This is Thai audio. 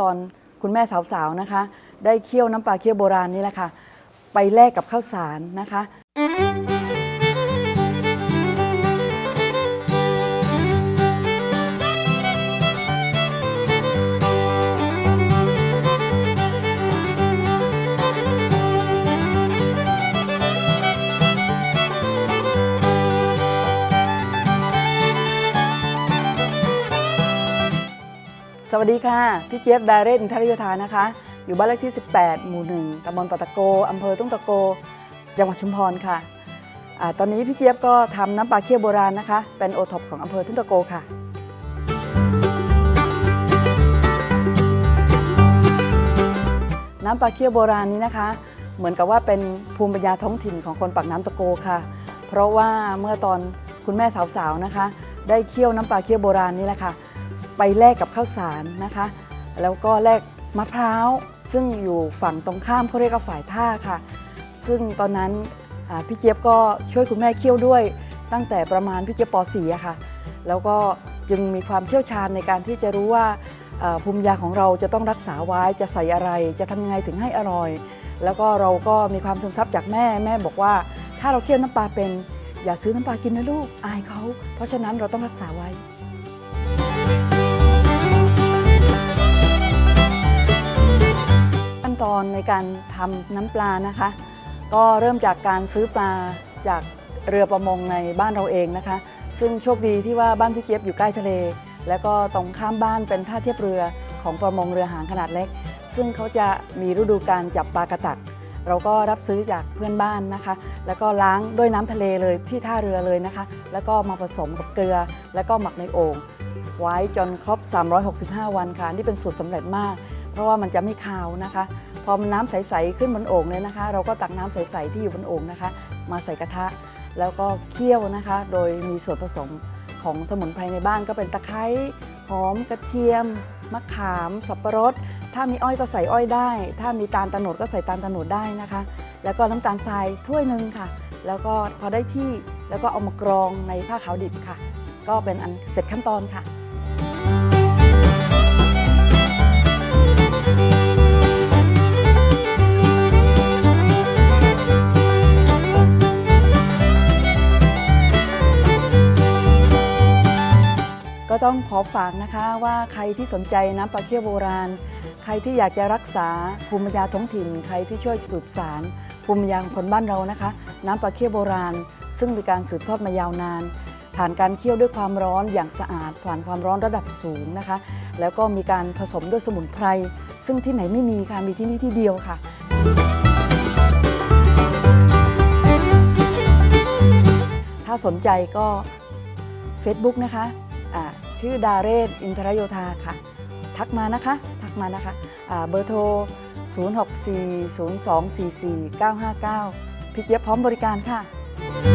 ตอนคุณแม่สาวๆนะคะ ได้เคี่ยวน้ำปลาเคี่ยวโบราณนี่แหละค่ะ ไปแลกกับข้าวสารนะคะ สวัสดีค่ะ พี่เจี๊ยบดาเรศอินทรโยธานะคะ อยู่บ้านเลขที่ 18 หมู่1ตำบลปะตะโกอำเภอตุ้งตะโก จังหวัดชุมพรค่ะอาตอนนี้พี่เจี๊ยบก็ทำน้ำปลาเคี่ยวโบราณนะคะ เป็นโอท็อปของอำเภอตุ้งตะโกค่ะ น้ำปลาเคี่ยวโบราณนี้นะคะ เหมือนกับว่าเป็นภูมิปัญญาท้องถิ่นของคนปากน้ำตะโกค่ะ เพราะว่าเมื่อตอนคุณแม่สาวๆนะคะ ได้เคี่ยวน้ำปลาเคี่ยวโบราณนี่แหละค่ะ ไปแลกกับข้าวสารนะคะ แล้วก็แลกมะพร้าว ซึ่งอยู่ฝั่งตรงข้ามเขาเรียกว่าฝ่ายท่าค่ะ ซึ่งตอนนั้นพี่เจี๊ยบก็ช่วยคุณแม่เคี่ยวด้วย ตั้งแต่ประมาณพี่เจี๊ยบป .4 อะค่ะ แล้วก็จึงมีความเชี่ยวชาญในการที่จะรู้ว่าภูมิปัญญาของเราจะต้องรักษาไว้จะใส่อะไร จะทำยังไงถึงให้อร่อย แล้วก็เราก็มีความซึมซับจากแม่แม่บอกว่า ถ้าเราเคี่ยวน้ำปลาเป็น อย่าซื้อน้ำปลากินนะลูกอายเขา เพราะฉะนั้นเราต้องรักษาไว้ อนในการทำน้ำปลานะคะ ก็เริ่มจากการซื้อปลาจากเรือประมงในบ้านเราเองนะคะ ซึ่งโชคดีที่ว่าบ้านพี่เจี๊ยบอยู่ใกล้ทะเล แล้วก็ตรงข้ามบ้านเป็นท่าเทียบเรือของประมงเรือหางขนาดเล็ก ซึ่งเขาจะมีฤดูการจับปลากระตัก เราก็รับซื้อจากเพื่อนบ้านนะคะ แล้วก็ล้างด้วยน้ำทะเลเลยที่ท่าเรือเลยนะคะ แล้วก็มาผสมกับเกลือ แล้วก็หมักในโอ่งไว้จนครบ 365 วันค่ะนี่เป็นสูตรสำเร็จมาก เพราะว่ามันจะไม่คาวนะคะ พอมันน้ำใสๆขึ้นบนโอ่งเลยนะคะ เราก็ตักน้ำใสๆที่อยู่บนโอ่งนะคะ มาใส่กระทะ แล้วก็เคี่ยวนะคะ โดยมีส่วนผสมของสมุนไพรในบ้านก็เป็นตะไคร้หอมกระเทียมมะขามสับปะรด ถ้ามีอ้อยก็ใส่อ้อยได้ ถ้ามีตาลตะโนดก็ใส่ตาลตะโนดได้นะคะ แล้วก็น้ำตาลทรายถ้วยหนึ่งค่ะ แล้วก็พอได้ที่แล้วก็เอามากรองในผ้าขาวดิบค่ะ ก็เป็นอันเสร็จขั้นตอนค่ะ ก็ต้องขอฝากนะคะว่าใครที่สนใจน้ำปลาเคี่ยวโบราณ ใครที่อยากจะรักษาภูมิปัญญาท้องถิ่น ใครที่ช่วยสืบสารภูมิปัญญาของคนบ้านเรานะคะ น้ำปลาเคี่ยวโบราณ ซึ่งมีการสืบทอดมายาวนาน ผ่านการเคี่ยวด้วยความร้อนอย่างสะอาด ผ่านความร้อนระดับสูงนะคะ แล้วก็มีการผสมด้วยสมุนไพร ซึ่งที่ไหนไม่มีค่ะมีที่นี่ที่เดียวค่ะถ้าสนใจก็ Facebook นะคะ ชื่อดาเรศอินทรโยธาค่ะ ทักมานะคะ ทักมานะคะะเบอร์โทร 064 0244 959 พี่เจี๊ยบพร้อมบริการค่ะ